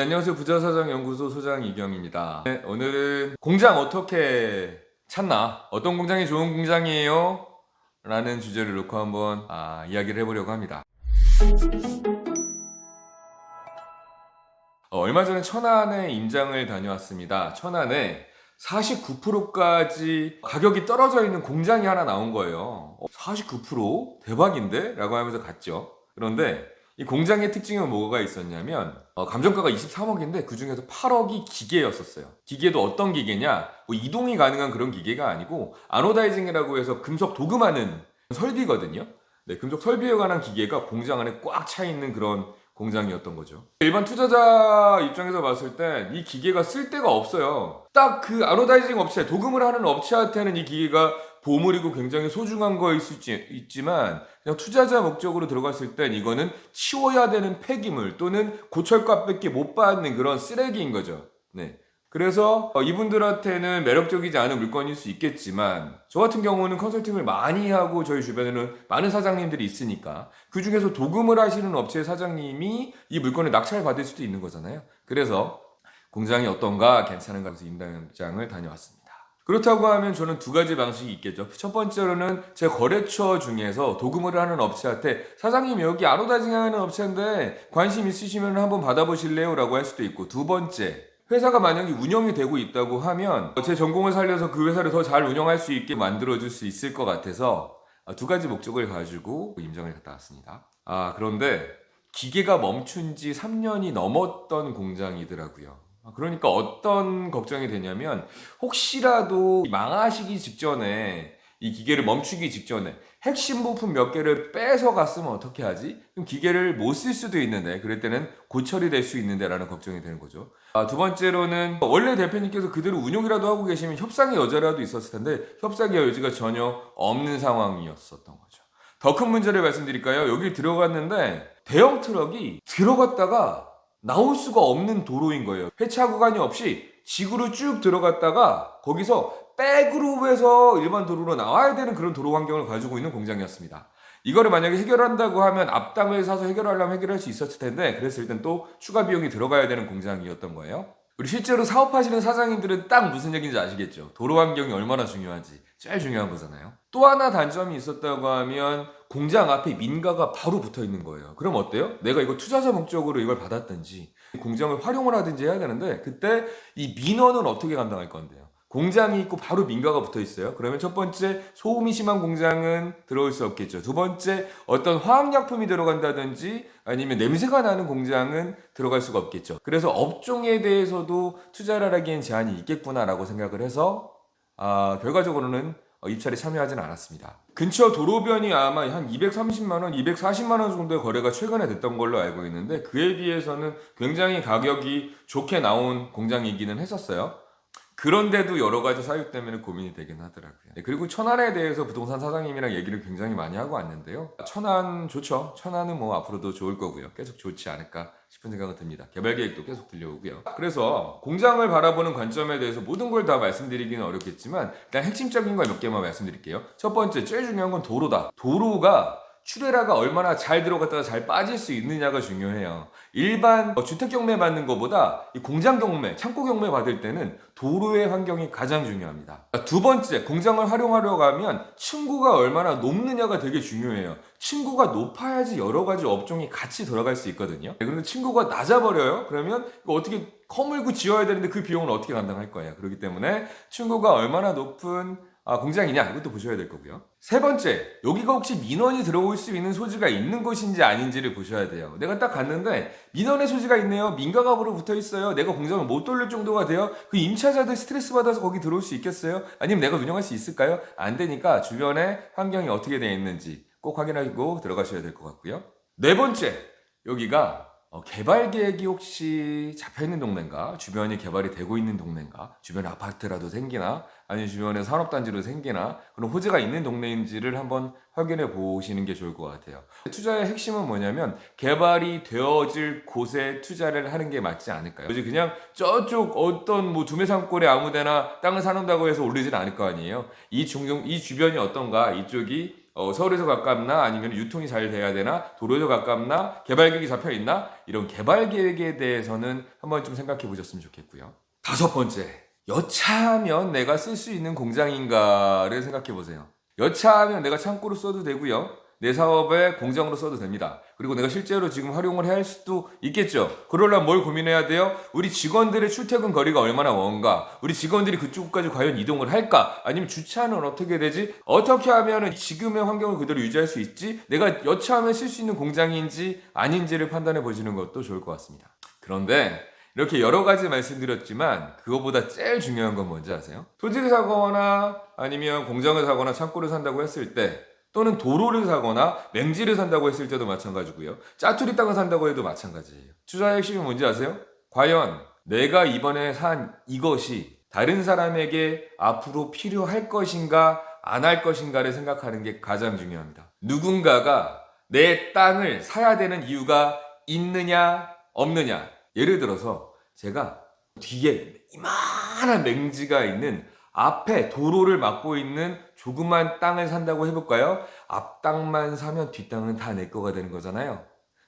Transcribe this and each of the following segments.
네, 안녕하세요. 부자사장연구소 소장 이경입니다. 네, 오늘은 공장 어떻게 찾나? 어떤 공장이 좋은 공장이에요? 라는 주제를 놓고 한번 아, 이야기를 해보려고 합니다. 어, 얼마 전에 천안에 임장을 다녀왔습니다. 천안에 49%까지 가격이 떨어져 있는 공장이 하나 나온 거예요. 어, 49%? 대박인데? 라고 하면서 갔죠. 그런데 이 공장의 특징은 뭐가 있었냐면 어, 감정가가 23억인데 그 중에서 8억이 기계였었어요. 기계도 어떤 기계냐? 뭐 이동이 가능한 그런 기계가 아니고 아노다이징이라고 해서 금속 도금하는 설비거든요. 네, 금속 설비에 관한 기계가 공장 안에 꽉 차 있는 그런 공장이었던 거죠. 일반 투자자 입장에서 봤을 때이 기계가 쓸 데가 없어요. 딱 그 아노다이징 업체, 도금을 하는 업체한테는 이 기계가 보물이고 굉장히 소중한 거일 수 있지, 있지 만 그냥 투자자 목적으로 들어갔을 땐 이거는 치워야 되는 폐기물 또는 고철값밖에 못 받는 그런 쓰레기인 거죠. 네. 그래서 어, 이분들한테는 매력적이지 않은 물건일 수 있겠지만 저 같은 경우는 컨설팅을 많이 하고 저희 주변에는 많은 사장님들이 있으니까 그 중에서 도금을 하시는 업체 사장님이 이 물건을 낙찰 받을 수도 있는 거잖아요. 그래서 공장이 어떤가 괜찮은가 해서 임장을 다녀왔습니다. 그렇다고 하면 저는 두 가지 방식이 있겠죠. 첫 번째로는 제 거래처 중에서 도금을 하는 업체한테 사장님 여기 아로다징 하는 업체인데 관심 있으시면 한번 받아보실래요? 라고 할 수도 있고 두 번째 회사가 만약에 운영이 되고 있다고 하면 제 전공을 살려서 그 회사를 더 잘 운영할 수 있게 만들어줄 수 있을 것 같아서 두 가지 목적을 가지고 임장을 갔다 왔습니다. 아, 그런데 기계가 멈춘 지 3년이 넘었던 공장이더라고요. 그러니까 어떤 걱정이 되냐면 혹시라도 망하시기 직전에 이 기계를 멈추기 직전에 핵심 부품 몇 개를 뺏어 갔으면 어떻게 하지? 그럼 기계를 못 쓸 수도 있는데 그럴 때는 고철이 될 수 있는데라는 걱정이 되는 거죠. 아, 두 번째로는 원래 대표님께서 그대로 운용이라도 하고 계시면 협상의 여지라도 있었을 텐데 협상의 여지가 전혀 없는 상황이었었던 거죠. 더 큰 문제를 말씀드릴까요? 여기 들어갔는데 대형 트럭이 들어갔다가 나올 수가 없는 도로인 거예요. 회차 구간이 없이 지구로 쭉 들어갔다가 거기서 해서 일반 도로로 나와야 되는 그런 도로 환경을 가지고 있는 공장이었습니다. 이거를 만약에 해결한다고 하면 앞당을 사서 해결하려면 해결할 수 있었을 텐데 그랬을 땐 또 추가 비용이 들어가야 되는 공장이었던 거예요. 그리고 실제로 사업하시는 사장님들은 딱 무슨 얘기인지 아시겠죠? 도로 환경이 얼마나 중요한지 제일 중요한 거잖아요. 또 하나 단점이 있었다고 하면 공장 앞에 민가가 바로 붙어 있는 거예요. 그럼 어때요? 내가 이거 투자자 목적으로 이걸 받았든지 공장을 활용을 하든지 해야 되는데 그때 이 민원은 어떻게 감당할 건데요? 공장이 있고 바로 민가가 붙어 있어요. 그러면 첫 번째 소음이 심한 공장은 들어올 수 없겠죠. 두 번째 어떤 화학약품이 들어간다든지 아니면 냄새가 나는 공장은 들어갈 수가 없겠죠. 그래서 업종에 대해서도 투자를 하기엔 제한이 있겠구나라고 생각을 해서 아, 결과적으로는 어, 입찰에 참여하지는 않았습니다. 근처 도로변이 아마 한 230만 원, 240만 원 정도의 거래가 최근에 됐던 걸로 알고 있는데 그에 비해서는 굉장히 가격이 좋게 나온 공장이기는 했었어요. 그런데도 여러 가지 사유 때문에 고민이 되긴 하더라고요. 네, 그리고 천안에 대해서 부동산 사장님이랑 얘기를 굉장히 많이 하고 왔는데요. 천안 좋죠. 천안은 뭐 앞으로도 좋을 거고요. 계속 좋지 않을까 싶은 생각은 듭니다. 개발 계획도 계속 들려오고요. 그래서 공장을 바라보는 관점에 대해서 모든 걸 다 말씀드리기는 어렵겠지만 일단 핵심적인 걸 몇 개만 말씀드릴게요. 첫 번째, 제일 중요한 건 도로다. 도로가 출애라가 얼마나 잘 들어갔다가 잘 빠질 수 있느냐가 중요해요. 일반 어, 주택 경매 받는 것보다 이 공장 경매, 창고 경매 받을 때는 도로의 환경이 가장 중요합니다. 두 번째, 공장을 활용하려고 하면 층고가 얼마나 높느냐가 되게 중요해요. 층고가 높아야지 여러 가지 업종이 같이 들어갈 수 있거든요. 그런데 층고가 낮아버려요? 그러면 어떻게 허물고 지어야 되는데 그 비용을 어떻게 감당할 거예요? 그렇기 때문에 층고가 얼마나 높은 아, 공장이냐 이것도 보셔야 될 거고요. 세 번째, 여기가 혹시 민원이 들어올 수 있는 소지가 있는 곳인지 아닌지를 보셔야 돼요. 내가 딱 갔는데 민원의 소지가 있네요. 민가갑으로 붙어 있어요. 내가 공장을 못 돌릴 정도가 돼요. 그 임차자들 스트레스 받아서 거기 들어올 수 있겠어요? 아니면 내가 운영할 수 있을까요? 안 되니까 주변에 환경이 어떻게 되어 있는지 꼭 확인하고 들어가셔야 될 것 같고요. 네 번째, 여기가 어, 개발 계획이 혹시 잡혀 있는 동네인가? 주변이 개발이 되고 있는 동네인가? 주변에 아파트라도 생기나? 아니면 주변에 산업단지로 생기나? 그런 호재가 있는 동네인지를 한번 확인해 보시는 게 좋을 것 같아요. 투자의 핵심은 뭐냐면 개발이 되어질 곳에 투자를 하는 게 맞지 않을까요? 그지 그냥 저쪽 어떤 뭐 두메산골에 아무데나 땅을 사는다고 해서 올리지는 않을 거 아니에요. 이 중경 이 주변이 어떤가? 이쪽이 어, 서울에서 가깝나 아니면 유통이 잘 돼야 되나 도로에서 가깝나 개발 계획이 잡혀 있나 이런 개발 계획에 대해서는 한번 좀 생각해 보셨으면 좋겠고요. 다섯 번째 여차하면 내가 쓸 수 있는 공장인가를 생각해 보세요. 여차하면 내가 창고로 써도 되고요. 내 사업에 공장으로 써도 됩니다. 그리고 내가 실제로 지금 활용을 할 수도 있겠죠. 그러려면 뭘 고민해야 돼요? 우리 직원들의 출퇴근 거리가 얼마나 먼가? 우리 직원들이 그쪽까지 과연 이동을 할까? 아니면 주차는 어떻게 되지? 어떻게 하면 지금의 환경을 그대로 유지할 수 있지? 내가 여차하면 쓸 수 있는 공장인지 아닌지를 판단해 보시는 것도 좋을 것 같습니다. 그런데 이렇게 여러 가지 말씀드렸지만 그거보다 제일 중요한 건 뭔지 아세요? 토지를 사거나 아니면 공장을 사거나 창고를 산다고 했을 때 또는 도로를 사거나 맹지를 산다고 했을 때도 마찬가지고요. 짜투리 땅을 산다고 해도 마찬가지예요. 투자의 핵심이 뭔지 아세요? 과연 내가 이번에 산 이것이 다른 사람에게 앞으로 필요할 것인가 안 할 것인가를 생각하는 게 가장 중요합니다. 누군가가 내 땅을 사야 되는 이유가 있느냐 없느냐 예를 들어서 제가 뒤에 이만한 맹지가 있는 앞에 도로를 막고 있는 조그만 땅을 산다고 해볼까요? 앞 땅만 사면 뒷 땅은 다 내 거가 되는 거잖아요.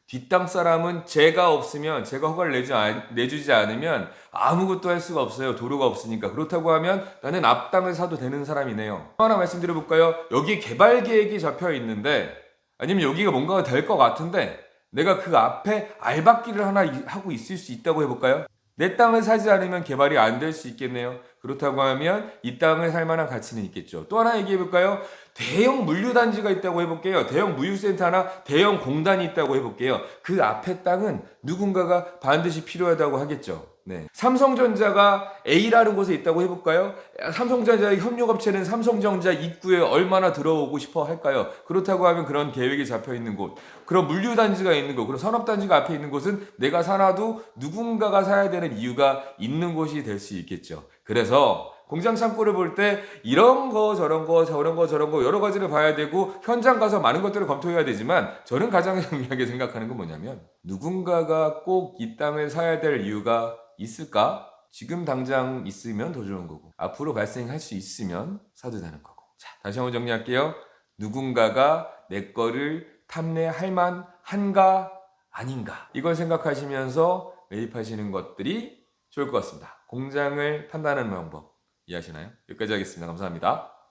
뒷 땅 사람은 제가 없으면 제가 허가를 않- 내주지 않으면 아무것도 할 수가 없어요. 도로가 없으니까. 그렇다고 하면 나는 앞 땅을 사도 되는 사람이네요. 또 하나 말씀드려 볼까요? 여기 개발 계획이 잡혀 있는데 아니면 여기가 뭔가가 될 것 같은데 내가 그 앞에 알박기를 하나 이- 하고 있을 수 있다고 해볼까요? 내 땅을 사지 않으면 개발이 안 될 수 있겠네요. 그렇다고 하면 이 땅을 살 만한 가치는 있겠죠. 또 하나 얘기해 볼까요? 대형 물류단지가 있다고 해볼게요. 대형 무유센터나 대형 공단이 있다고 해볼게요. 그 앞에 땅은 누군가가 반드시 필요하다고 하겠죠. 네. 삼성전자가 A라는 곳에 있다고 해볼까요? 삼성전자의 협력업체는 삼성전자 입구에 얼마나 들어오고 싶어 할까요? 그렇다고 하면 그런 계획이 잡혀 있는 곳, 그런 물류단지가 있는 곳, 그런 산업단지가 앞에 있는 곳은 내가 사놔도 누군가가 사야 되는 이유가 있는 곳이 될 수 있겠죠. 그래서 공장 창고를 볼 때 이런 거 저런 거 저런 거 저런 거 여러 가지를 봐야 되고 현장 가서 많은 것들을 검토해야 되지만 저는 가장 중요하게 생각하는 건 뭐냐면 누군가가 꼭 이 땅을 사야 될 이유가 있을까? 지금 당장 있으면 더 좋은 거고 앞으로 발생할 수 있으면 사도 되는 거고. 자 다시 한번 정리할게요. 누군가가 내 거를 탐내할 만한가? 아닌가? 이걸 생각하시면서 매입하시는 것들이 좋을 것 같습니다. 공장을 판단하는 방법 이해하시나요? 여기까지 하겠습니다. 감사합니다